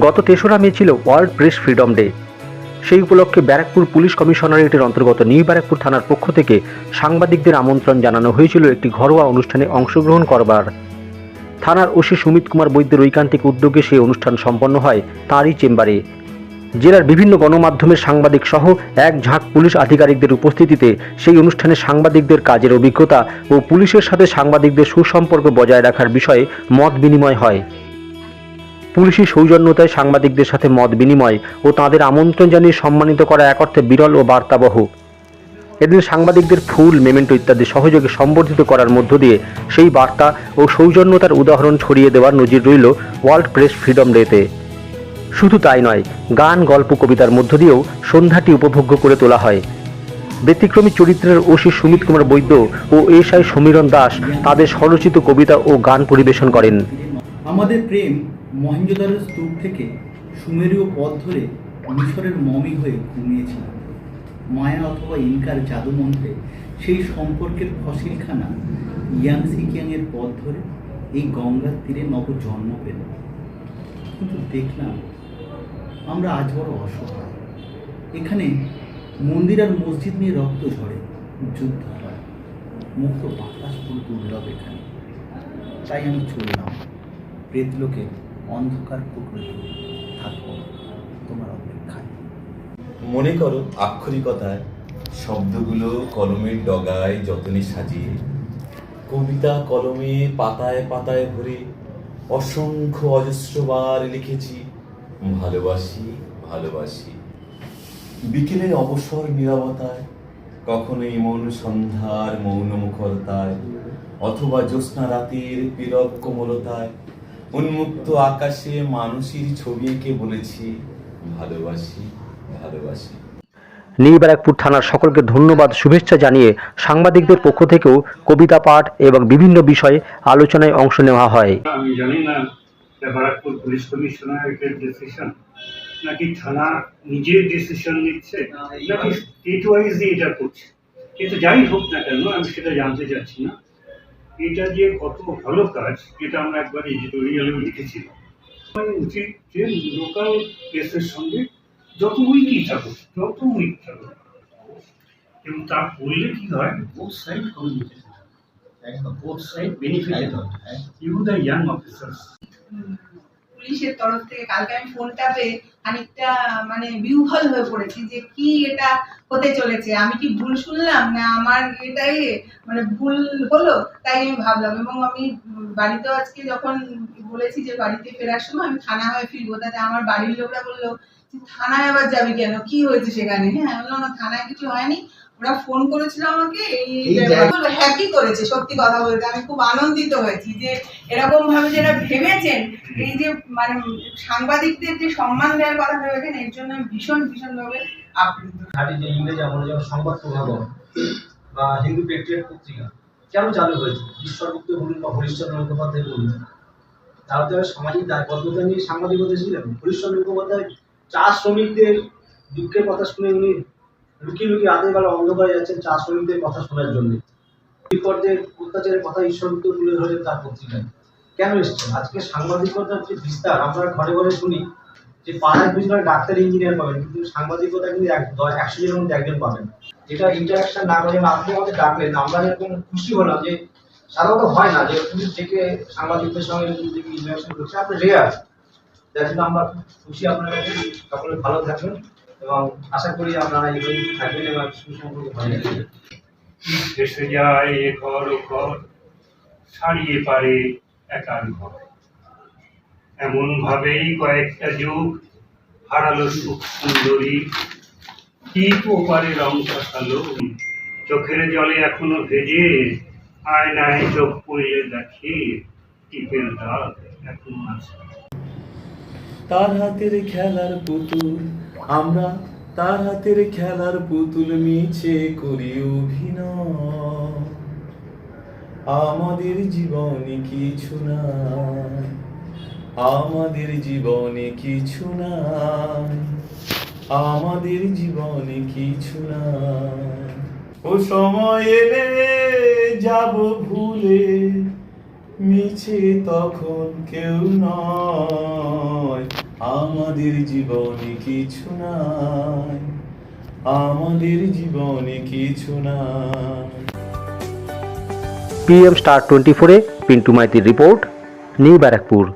গত তেসরা মে ছিল ওয়ার্ল্ড প্রেস ফ্রিডম ডে। সেই উপলক্ষে ব্যারাকপুর পুলিশ কমিশনারেটের অন্তর্গত নিউ ব্যারাকপুর থানার পক্ষ থেকে সাংবাদিকদের আমন্ত্রণ জানানো হয়েছিল একটি ঘরোয়া অনুষ্ঠানে অংশগ্রহণ করবার। থানার ওসি সুমিত কুমার বৈদ্যের ঐকান্তিক উদ্যোগে সেই অনুষ্ঠান সম্পন্ন হয় তারই চেম্বারে। জেলার বিভিন্ন গণমাধ্যমের সাংবাদিক সহ এক ঝাঁক পুলিশ আধিকারিকদের উপস্থিতিতে সেই অনুষ্ঠানে সাংবাদিকদের কাজের অভিজ্ঞতা ও পুলিশের সাথে সাংবাদিকদের সুসম্পর্ক বজায় রাখার বিষয়ে মত বিনিময় হয়। পুলিশি সৌজন্যতায় সাংবাদিকদের সাথে মত বিনিময় ও তাদের আমন্ত্রণ জানিয়ে সম্মানিত করা এক অর্থে বিরল ও বার্তাবহ। এদিন সাংবাদিকদের ফুল, মেমেন্টো ইত্যাদি সহযোগে সম্বর্ধিত করার মধ্য দিয়ে সেই বার্তা ও সৌজন্যতার উদাহরণ ছড়িয়ে দেওয়ার নজির রইল ওয়ার্ল্ড প্রেস ফ্রিডম ডেতে। শুধু তাই নয়, গান, গল্প, কবিতার মধ্য দিয়েও সন্ধ্যাটি উপভোগ্য করে তোলা হয়। ব্যতিক্রমী চরিত্রের ওসি সুমিত কুমার বৈদ্য ও এস আই সমীরণ দাস তাদের স্বরচিত কবিতা ও গান পরিবেশন করেন। আমাদের প্রেম মহেঞ্জোদারোর স্তূপ থেকে সুমেরীয় পথ ধরে মিশরের মমি হয়ে ঘুমিয়েছিলাম। মায়া অথবা ইনকার জাদুমন্ত্রে সেই সম্পর্কের ফসিলখানা ইয়াং সিকিয়াংয়ের পথ ধরে এই গঙ্গার তীরে নব জন্ম পেল কিন্তু দেখলাম আমরা আজ বড় অসহায়। এখানে মন্দির আর মসজিদ নিয়ে রক্ত ঝরে, যুদ্ধ হয়, মুক্ত বাতাস পুরো দুর্লভ এখানে। তাই আমি চললাম। প্রেতলোকে অন্ধকার পুকুরে থাকব তোমার অপেক্ষায়। মনে করো আক্ষরিকতায় শব্দগুলো কলমের ডগায় যতনে সাজিয়ে, কবিতা কলমে পাতায় পাতায় ভরে অসংখ্য অজস্রবার লিখেছি, ভালোবাসি ভালোবাসি। বিকেলের অবসর নিরবতায় কখনো মৌন সন্ধ্যার মৌন মুখরতায় অথবা জ্যোৎস্না রাতের পীরব কোমলতায় উন্মুক্ত আকাশে মানুষের ছবি এঁকে বলেছি ভালোবাসি ভালোবাসি। নিউ ব্যারাকপুর থানার সকলকে ধন্যবাদ শুভেচ্ছা জানিয়ে সাংবাদিকদের পক্ষ থেকেও কবিতা পাঠ এবং বিভিন্ন বিষয়ে আলোচনায় অংশ নেওয়া হয়। আমি জানি না এটা ব্যারাকপুর পুলিশ কমিশনারেটের ডিসিশন নাকি থানা নিজের ডিসিশন নিচ্ছে নাকি স্টেট ওয়াইজই এটা করছে। কিন্তু যাই হোক না কেন আমি সেটা জানতে চাচ্ছি না। এটা যে কত ভালো কাজ এটা আমরা একবার এডিটোরিয়ালেও লিখেছিলাম মানে উচিত যে লোকাল কেসের সঙ্গে যত উইকই থাকুক যত উইক থাকুক এবং তা করলে কি হয় both side communication both side benefit হয়। ইউ দ্য ইয়াং অফিসার্স পুলিশের তরফ থেকে কালকে আমি ফোনটা পেয়ে খানিকটা মানে বিহ্বল হয়ে পড়েছি যে কি এটা হতে চলেছে? আমি কি ভুল শুনলাম না আমার এটাই মানে ভুল হলো? তাই আমি ভাবলাম এবং আমি উম বাড়িতেও আজকে যখন বলেছি যে বাড়িতে ফেরার সময় আমি থানা হয়ে ফিরবো, তাতে আমার বাড়ির লোকরা বলল থানায় আবার যাবি কেন? কি হয়েছে সেখানে? হ্যাঁ বললাম থানায় কিছু হয়নি। ওরা ফোন করেছিল আমাকে এই হ্যাকি করেছে সত্যি কথা বলতে। আমি খুব আনন্দিত হয়েছি যে এরকম ভাবে যেটা ভেবেছেন এই যে মানে সাংবাদিকদের যে সম্মান দেওয়ার কথা ভেবেছেন এর জন্য ভীষণ ভীষণ ভাবে আপ্লুত। যে ইংরেজি আমলে যেমন সংবাদ প্রভাবক বা হিন্দু পেট্রিয়ট পত্রিকা কেন চালু হয়েছে? ঈশ্বরগুপ্ত বলুন বা হরিশ্চন্দ্র মুখোপাধ্যায় বলুন। তারা তো সামাজিক দায়বদ্ধতা নিয়ে সাংবাদিকতা ছিলেন হরিশ্চন্দ্র মুখোপাধ্যায় চা শ্রমিকদের দুঃখের কথা শুনে উনি লুকিয়ে লুকিয়ে রাতের বেলা অন্ধকারে যাচ্ছেন চা শ্রমিকদের কথা শোনার জন্য। বিপর্যের অত্যাচারের কথা ঈশ্বরগুপ্ত তুলে ধরে তার পত্রিকায়। কেন এসছেন? আজকে সাংবাদিকতার যে বিস্তার, আমরা ঘরে ঘরে শুনি যে পাড়ায় পিছনে ডাক্তার, ইঞ্জিনিয়ার পাবেন, কিন্তু সাংবাদিকতা কিন্তু এক একশো জনের মধ্যে একজন পাবেন। যেটা ইন্টারাকশন না করে আপনি আমাদের ডাকলেন, আমরা এরকম খুশি হলাম যে সাধারণত হয় না যে পুলিশ থেকে সাংবাদিকদের সঙ্গে ইন্টারাকশন করছে, আপনি রেয়ার যার জন্য আমরা খুশি, আপনার কাছে সকলে ভালো থাকবেন। এবং আশা করি আপনারা এইভাবে থাকবেন এবং সুসম্পর্ক ভালো থাকবেন এসে যায় এ ঘর ও ঘর ছাড়িয়ে পারে একার ঘর। এমন ভাবেই কয়েকটা যুগ হারালো সুখ সুন্দরী। কি পারে রং কালো চোখের জলে এখনও ভেজে আয়নায় চোখ পড়লে দেখে টিপের দাগ এখনও আছে। তার হাতের খেলার পুতুল আমরা তার হাতের খেলার পুতুল মিছে করি অভিনয়। আমাদের জীবনে কিছু না আমাদের জীবনে কিছু না আমাদের জীবনে কিছু না ও সময় এলে যাব ভুলে, মিছে তখন কেউ নয়। আমাদের জীবনে কিছু নাই। আমাদের জীবনে কিছু নাই। পিএম স্টার টোয়েন্টি ফোরে পিন্টু মাইতির রিপোর্ট নিউ ব্যারাকপুর